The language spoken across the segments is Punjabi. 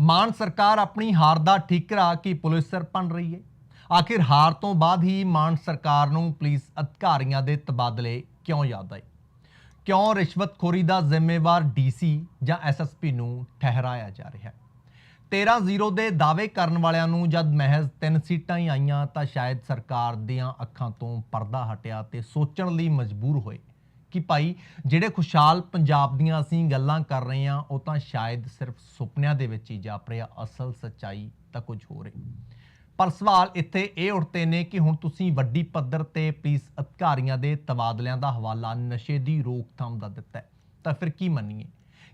ਮਾਨ ਸਰਕਾਰ ਆਪਣੀ ਹਾਰ ਦਾ ਠੀਕਰਾ ਕੀ ਪੁਲਿਸ ਸਿਰ ਬਣ ਰਹੀ ਹੈ ਆਖਿਰ ਹਾਰ ਤੋਂ ਬਾਅਦ ਹੀ ਮਾਨ ਸਰਕਾਰ ਨੂੰ ਪੁਲਿਸ ਅਧਿਕਾਰੀਆਂ ਦੇ ਤਬਾਦਲੇ ਕਿਉਂ ਯਾਦ ਆਏ? ਕਿਉਂ ਰਿਸ਼ਵਤਖੋਰੀ ਦਾ ਜ਼ਿੰਮੇਵਾਰ ਡੀਸੀ ਜਾਂ ਐਸਐਸਪੀ ਨੂੰ ਠਹਿਰਾਇਆ ਜਾ ਰਿਹਾ? ਹੈ 13-0 ਦੇ ਦਾਅਵੇ ਕਰਨ ਵਾਲਿਆਂ ਨੂੰ ਜਦ ਮਹਿਜ਼ ਤਿੰਨ ਸੀਟਾਂ ਹੀ ਆਈਆਂ ਤਾਂ ਸ਼ਾਇਦ ਸਰਕਾਰ ਦੀਆਂ ਅੱਖਾਂ ਤੋਂ ਪਰਦਾ ਹਟਿਆ ਤੇ ਸੋਚਣ ਲਈ ਮਜਬੂਰ ਹੋਏ। ਕਿ ਭਾਈ ਜਿਹੜੇ ਖੁਸ਼ਹਾਲ ਪੰਜਾਬ ਦੀਆਂ ਅਸੀਂ ਗੱਲਾਂ ਕਰ ਰਹੇ ਹਾਂ, ਉਹ ਤਾਂ ਸ਼ਾਇਦ ਸਿਰਫ ਸੁਪਨਿਆਂ ਦੇ ਵਿੱਚ ਹੀ ਜਾਪ ਰਿਹਾ, ਅਸਲ ਸੱਚਾਈ ਤਾਂ ਕੁਝ ਹੋਰ ਹੈ ਪਰ ਸਵਾਲ ਇੱਥੇ ਇਹ ਉੱਠਦੇ ਨੇ ਕਿ ਹੁਣ ਤੁਸੀਂ ਵੱਡੀ ਪੱਧਰ ਤੇ ਪੁਲਿਸ ਅਧਿਕਾਰੀਆਂ ਦੇ ਤਬਾਦਲਿਆਂ ਦਾ ਹਵਾਲਾ ਨਸ਼ੇ ਦੀ ਰੋਕਥਾਮ ਦਾ ਦਿੱਤਾ ਹੈ, ਤਾਂ ਫਿਰ ਕੀ ਮੰਨੀਏ?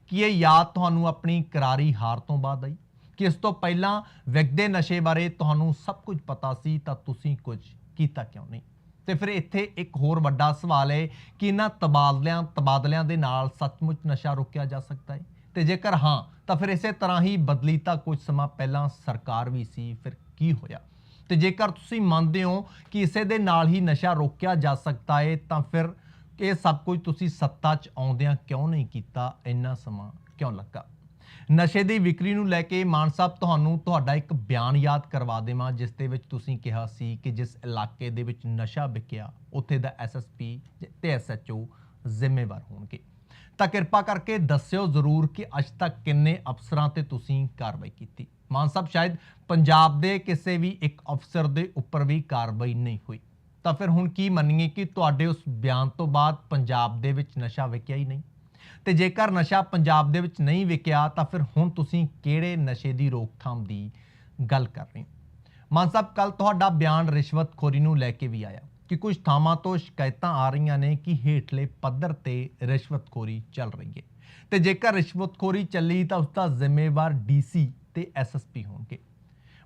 ਕਿ ਇਹ ਯਾਦ ਤੁਹਾਨੂੰ ਆਪਣੀ ਕਰਾਰੀ ਹਾਰ ਤੋਂ ਬਾਅਦ ਆਈ? ਕਿ ਇਸ ਤੋਂ ਪਹਿਲਾਂ ਵਿਕਦੇ ਨਸ਼ੇ ਬਾਰੇ ਤੁਹਾਨੂੰ ਸਭ ਕੁਝ ਪਤਾ ਸੀ, ਤਾਂ ਤੁਸੀਂ ਕੁਝ ਕੀਤਾ ਕਿਉਂ ਨਹੀਂ? ਤੇ ਫਿਰ ਇੱਥੇ ਇੱਕ ਹੋਰ ਵੱਡਾ ਸਵਾਲ ਹੈ ਕਿ ਇਹਨਾਂ ਤਬਾਦਲਿਆਂ ਤਬਾਦਲਿਆਂ ਦੇ ਨਾਲ ਸੱਚਮੁੱਚ ਨਸ਼ਾ ਰੋਕਿਆ ਜਾ ਸਕਦਾ ਹੈ? ਤੇ ਜੇਕਰ ਹਾਂ, ਤਾਂ ਫਿਰ ਇਸੇ ਤਰ੍ਹਾਂ ਹੀ ਬਦਲੀ ਤਾਂ ਕੁਝ ਸਮਾਂ ਪਹਿਲਾਂ ਸਰਕਾਰ ਵੀ ਸੀ, ਫਿਰ ਕੀ ਹੋਇਆ? ਤੇ ਜੇਕਰ ਤੁਸੀਂ ਮੰਨਦੇ ਹੋ ਕਿ ਇਸੇ ਦੇ ਨਾਲ ਹੀ ਨਸ਼ਾ ਰੋਕਿਆ ਜਾ ਸਕਦਾ ਹੈ, ਤਾਂ ਫਿਰ ਇਹ ਸਭ ਕੁਝ ਤੁਸੀਂ ਸੱਤਾ 'ਚ ਆਉਂਦਿਆਂ ਕਿਉਂ ਨਹੀਂ ਕੀਤਾ? ਇੰਨਾ ਸਮਾਂ ਕਿਉਂ ਲੱਗਾ? ਨਸ਼ੇ ਦੀ ਵਿਕਰੀ ਨੂੰ ਲੈ ਕੇ ਮਾਨ ਸਾਹਿਬ, ਤੁਹਾਨੂੰ ਤੁਹਾਡਾ ਇੱਕ ਬਿਆਨ ਯਾਦ ਕਰਵਾ ਦੇਵਾਂ, ਜਿਸ ਦੇ ਵਿੱਚ ਤੁਸੀਂ ਕਿਹਾ ਸੀ ਕਿ ਜਿਸ ਇਲਾਕੇ ਦੇ ਵਿੱਚ ਨਸ਼ਾ ਵਿਕਿਆ, ਉੱਥੇ ਦਾ ਐਸਐਸਪੀ ਤੇ ਐਸਐਚਓ ਜ਼ਿੰਮੇਵਾਰ ਹੋਣਗੇ। ਤਾਂ ਕਿਰਪਾ ਕਰਕੇ ਦੱਸਿਓ ਜ਼ਰੂਰ ਕਿ ਅੱਜ ਤੱਕ ਕਿੰਨੇ ਅਫਸਰਾਂ ਤੇ ਤੁਸੀਂ ਕਾਰਵਾਈ ਕੀਤੀ। ਮਾਨ ਸਾਹਿਬ, ਸ਼ਾਇਦ ਪੰਜਾਬ ਦੇ ਕਿਸੇ ਵੀ ਇੱਕ ਅਫਸਰ ਦੇ ਉੱਪਰ ਵੀ ਕਾਰਵਾਈ ਨਹੀਂ ਹੋਈ। ਤਾਂ ਫਿਰ ਹੁਣ ਕੀ ਮੰਨੀਏ ਕਿ ਤੁਹਾਡੇ ਉਸ ਬਿਆਨ ਤੋਂ ਬਾਅਦ ਪੰਜਾਬ ਦੇ ਵਿੱਚ ਨਸ਼ਾ ਵਿਕਿਆ ਹੀ ਨਹੀਂ? ਤੇ ਜੇਕਰ ਨਸ਼ਾ ਪੰਜਾਬ ਦੇ ਵਿੱਚ ਨਹੀਂ ਵਿਕਿਆ, ਤਾਂ ਫਿਰ ਹੁਣ ਤੁਸੀਂ ਕਿਹੜੇ ਨਸ਼ੇ ਦੀ ਰੋਕਥਾਮ ਦੀ ਗੱਲ ਕਰ ਰਹੇ ਹੋ? ਮਾਨ ਸਾਹਿਬ ਕੱਲ ਤੁਹਾਡਾ ਬਿਆਨ ਰਿਸ਼ਵਤਖੋਰੀ ਨੂੰ ਲੈ ਕੇ ਵੀ ਆਇਆ ਕਿ ਕੁਝ ਥਾਵਾਂ ਤੋਂ ਸ਼ਿਕਾਇਤਾਂ ਆ ਰਹੀਆਂ ਨੇ ਕਿ ਹੇਠਲੇ ਪੱਧਰ ਤੇ ਰਿਸ਼ਵਤਖੋਰੀ ਚੱਲ ਰਹੀ ਹੈ। ਤੇ ਜੇਕਰ ਰਿਸ਼ਵਤਖੋਰੀ ਚੱਲੀ, ਤਾਂ ਉਸ ਦਾ ਜ਼ਿੰਮੇਵਾਰ ਡੀਸੀ ਤੇ ਐਸਐਸਪੀ ਹੋਣਗੇ।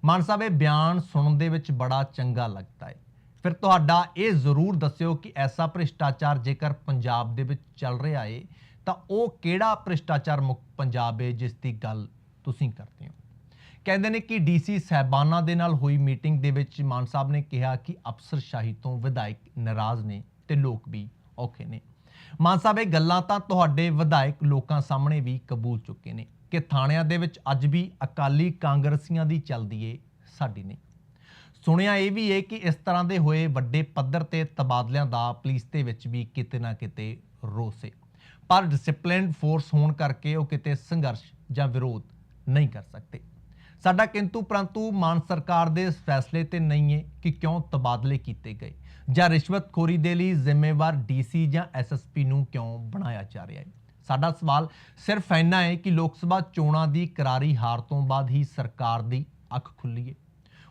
ਮਾਨ ਸਾਹਿਬ, ਇਹ ਬਿਆਨ ਸੁਣਨ ਦੇ ਵਿੱਚ ਬੜਾ ਚੰਗਾ ਲੱਗਦਾ ਹੈ। ਫਿਰ ਤੁਹਾਡਾ ਇਹ ਜ਼ਰੂਰ ਦੱਸਿਓ ਕਿ ਐਸਾ ਭ੍ਰਿਸ਼ਟਾਚਾਰ ਜੇਕਰ ਪੰਜਾਬ ਦੇ ਵਿੱਚ ਚੱਲ ਰਿਹਾ ਹੈ ਤਾਂ ਉਹ ਕਿਹੜਾ ਭ੍ਰਿਸ਼ਟਾਚਾਰ ਮੁਕਤ ਪੰਜਾਬ ਹੈ, ਜਿਸ ਦੀ ਗੱਲ ਤੁਸੀਂ ਕਰਦੇ ਹੋ? ਕਹਿੰਦੇ ਨੇ ਕਿ ਡੀਸੀ ਸਹਿਬਾਨਾਂ ਦੇ ਨਾਲ ਹੋਈ ਮੀਟਿੰਗ ਦੇ ਵਿੱਚ ਮਾਨ ਸਾਹਿਬ ਨੇ ਕਿਹਾ ਕਿ ਅਫਸਰਸ਼ਾਹੀ ਤੋਂ ਵਿਧਾਇਕ ਨਾਰਾਜ਼ ਨੇ ਤੇ ਲੋਕ ਵੀ ਔਖੇ ਨੇ। ਮਾਨ ਸਾਹਿਬ, ਇਹ ਗੱਲਾਂ ਤਾਂ ਤੁਹਾਡੇ ਵਿਧਾਇਕ ਲੋਕਾਂ ਸਾਹਮਣੇ ਵੀ ਕਬੂਲ ਚੁੱਕੇ ਨੇ ਕਿ ਥਾਣਿਆਂ ਦੇ ਵਿੱਚ ਅੱਜ ਵੀ ਅਕਾਲੀ ਕਾਂਗਰਸੀਆਂ ਦੀ ਚੱਲਦੀ ਏ, ਸਾਡੀ ਨਹੀਂ। ਸੁਣਿਆ ਇਹ ਵੀ ਹੈ ਕਿ ਇਸ ਤਰ੍ਹਾਂ ਦੇ ਹੋਏ ਵੱਡੇ ਪੱਧਰ ਤੇ ਤਬਾਦਲਿਆਂ ਦਾ ਪੁਲਿਸ ਦੇ ਵਿੱਚ ਵੀ ਕਿਤੇ ਨਾ ਕਿਤੇ ਰੋਸ ਏ। ਪਰ ਡਿਸਪਲਿਨਡ ਫੋਰਸ ਹੋਣ ਕਰਕੇ ਉਹ ਕਿਤੇ ਸੰਘਰਸ਼ ਜਾਂ ਵਿਰੋਧ ਨਹੀਂ ਕਰ ਸਕਦੇ। ਸਾਡਾ ਕਿੰਤੂ ਪ੍ਰੰਤੂ ਮਾਨ ਸਰਕਾਰ ਦੇ ਇਸ ਫੈਸਲੇ ਤੇ ਨਹੀਂ ਹੈ ਕਿ ਕਿਉਂ ਤਬਾਦਲੇ ਕੀਤੇ ਗਏ ਜਾਂ ਰਿਸ਼ਵਤਖੋਰੀ ਦੇ ਲਈ ਜ਼ਿੰਮੇਵਾਰ ਡੀਸੀ ਜਾਂ ਐਸਐਸਪੀ ਨੂੰ ਕਿਉਂ ਬਣਾਇਆ ਜਾ ਰਿਹਾ ਹੈ। ਸਾਡਾ ਸਵਾਲ ਸਿਰਫ ਇੰਨਾ ਹੈ ਕਿ ਲੋਕ ਸਭਾ ਚੋਣਾਂ ਦੀ ਕਰਾਰੀ ਹਾਰ ਤੋਂ ਬਾਅਦ ਹੀ ਸਰਕਾਰ ਦੀ ਅੱਖ ਖੁੱਲੀ ਹੈ।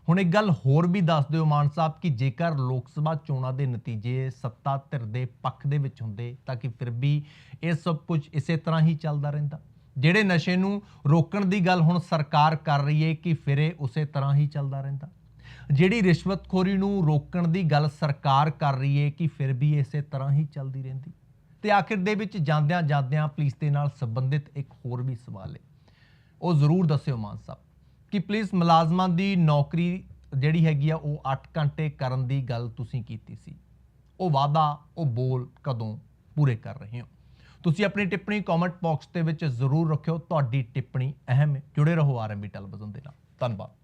ਹੁਣ ਇੱਕ ਗੱਲ ਹੋਰ ਵੀ ਦੱਸ ਦਿਓ ਮਾਨ ਸਾਹਿਬ, ਕਿ ਜੇਕਰ ਲੋਕ ਸਭਾ ਚੋਣਾਂ ਦੇ ਨਤੀਜੇ ਸੱਤਾ ਧਿਰ ਦੇ ਪੱਖ ਦੇ ਵਿੱਚ ਹੁੰਦੇ, ਤਾਂ ਕਿ ਫਿਰ ਵੀ ਇਹ ਸਭ ਕੁਝ ਇਸੇ ਤਰ੍ਹਾਂ ਹੀ ਚੱਲਦਾ ਰਹਿੰਦਾ? ਜਿਹੜੇ ਨਸ਼ੇ ਨੂੰ ਰੋਕਣ ਦੀ ਗੱਲ ਹੁਣ ਸਰਕਾਰ ਕਰ ਰਹੀ ਹੈ ਕਿ ਫਿਰ ਇਹ ਉਸੇ ਤਰ੍ਹਾਂ ਹੀ ਚੱਲਦਾ ਰਹਿੰਦਾ? ਜਿਹੜੀ ਰਿਸ਼ਵਤਖੋਰੀ ਨੂੰ ਰੋਕਣ ਦੀ ਗੱਲ ਸਰਕਾਰ ਕਰ ਰਹੀ ਹੈ ਕਿ ਫਿਰ ਵੀ ਇਸੇ ਤਰ੍ਹਾਂ ਹੀ ਚੱਲਦੀ ਰਹਿੰਦੀ? ਤੇ ਆਖਿਰ ਦੇ ਵਿੱਚ ਜਾਂਦਿਆਂ ਜਾਂਦਿਆਂ ਪੁਲਿਸ ਦੇ ਨਾਲ ਸੰਬੰਧਿਤ ਇੱਕ ਹੋਰ ਵੀ ਸਵਾਲ ਹੈ ਉਹ ਜ਼ਰੂਰ ਦੱਸਿਓ ਮਾਨ ਸਾਹਿਬ। ਕਿ ਪਲੀਜ਼ ਮੁਲਾਜ਼ਮਾਂ ਦੀ ਨੌਕਰੀ ਜਿਹੜੀ ਹੈਗੀ ਆ, ਉਹ 8 ਘੰਟੇ ਕਰਨ ਦੀ ਗੱਲ ਤੁਸੀਂ ਕੀਤੀ ਸੀ। ਉਹ ਵਾਅਦਾ, ਉਹ ਬੋਲ ਕਦੋਂ ਪੂਰੇ ਕਰ ਰਹੇ ਹੋ? ਤੁਸੀਂ ਆਪਣੀ ਟਿੱਪਣੀ ਕਮੈਂਟ ਬਾਕਸ ਦੇ ਵਿੱਚ ਜ਼ਰੂਰ ਰੱਖਿਓ। ਤੁਹਾਡੀ ਟਿੱਪਣੀ ਅਹਿਮ ਹੈ। ਜੁੜੇ ਰਹੋ ਆਰਐਮਬੀ ਟੈਲੀਵਿਜ਼ਨ ਦੇ ਨਾਲ। ਧੰਨਵਾਦ।